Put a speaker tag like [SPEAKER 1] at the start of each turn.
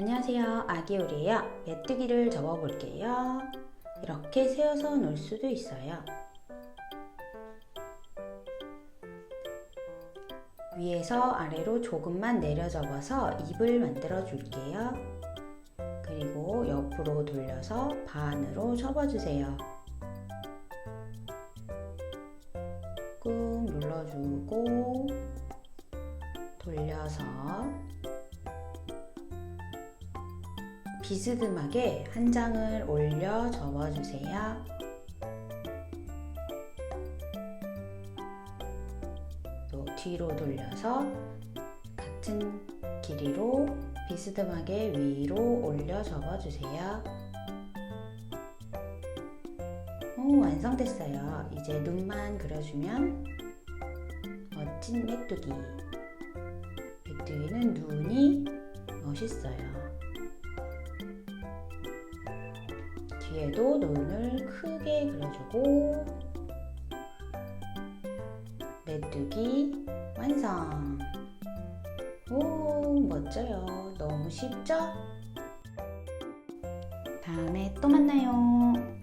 [SPEAKER 1] 안녕하세요. 아기요리예요. 메뚜기를 접어 볼게요. 이렇게 세워서 놓을 수도 있어요. 위에서 아래로 조금만 내려 접어서 입을 만들어 줄게요. 그리고 옆으로 돌려서 반으로 접어주세요. 꾹 눌러주고 돌려서 비스듬하게 한 장을 올려 접어주세요. 또 뒤로 돌려서 같은 길이로 비스듬하게 위로 올려 접어주세요. 오, 완성됐어요. 이제 눈만 그려주면 멋진 메뚜기. 메뚜기는 눈이 멋있어요. 뒤에도 눈을 크게 그려주고 메뚜기 완성! 오, 멋져요. 너무 쉽죠? 다음에 또 만나요.